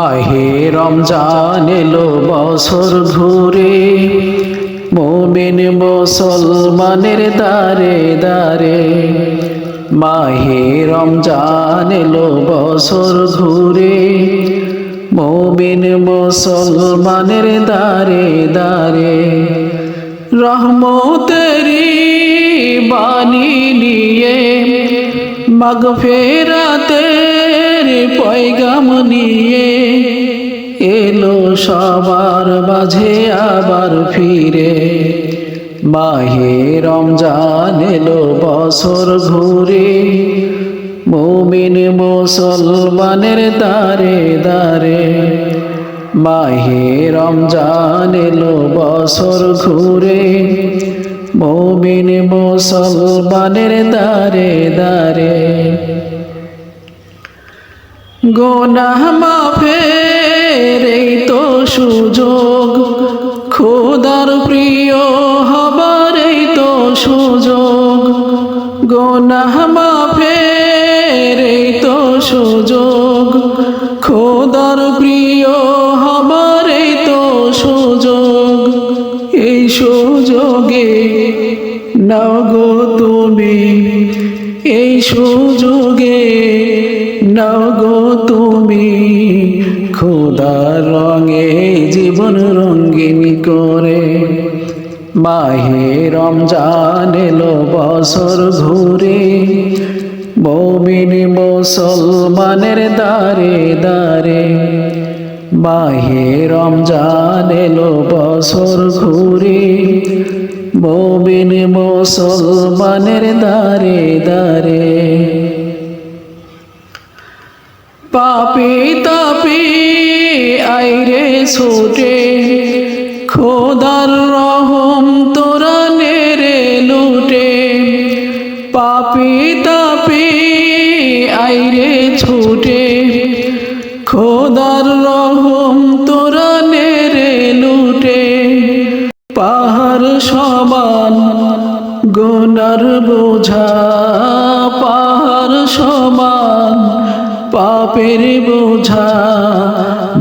আহে রমজান এলো বছর ঘুরে। মোমিন মুসলমানের দারে দারে মাহে রমজান এলো বছর ঘুরে। মোমিন মুসলমানের দারে দারে রহমতেরি বাণী নিয়ে মাগ সবার মাঝে আবার ফিরে। মাহে রমজান এলো বছর ঘুরে। মুমিন মুসলমানের দারে দারে মাহে রমজান এলো বছর ঘুরে। মুমিন মুসলমানের দারে দারে গোনাহ মাফের এই তো সুযোগ। খোদার প্রিয় হবার এই তো সুযোগ। গোনাহ মাফের এই তো সুযোগ। খোদার প্রিয় হবার এই তো সুযোগ। এই সুযোগে নাও গো তুমি। এই সুযোগে নাও গো তুমি। খোদার রঙে জীবন রঙিন করে। মাহে রমজান এলো বছর ঘুরে। মমিন মুসলমানের দারে দারে মাহে রমজান এলো বছর ঘুরে। মমিন মুসলমানের দারে দারে পাপি তাপি আইরে ছুটে, খোদার রহম তোরা নেরে লুটে। পাপি তাপি, আইরে ছুটে। খোদার রহম তোরা নেরে লুটে। পাহাড় সমান, গোনার বোঝা, পাহাড় সমান পাপের বোঝা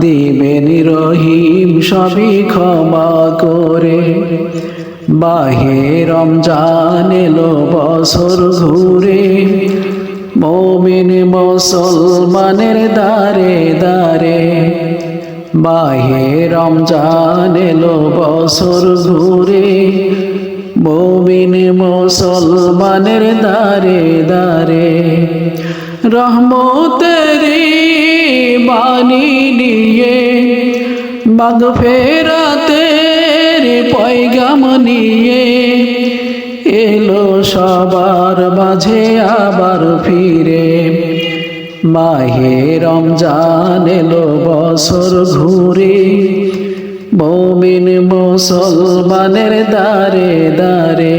দিবেন রহিম সবই ক্ষমা করে। বাহে রমজান এলো বছর ঘুরে, মমিন মুসলমানের দারে দারে বাহে রমজান এলো বছর ঘুরে, মমিন মুসলমানের দারে দারে রহমতেরি বাণী নিয়ে মাগ ফেরাতের পয়গাম নিয়ে এলো সবার মাঝে আবার ফিরে। মাহে রমজান এলো বছর ঘুরে। মমিন মুসলমানের দারে দারে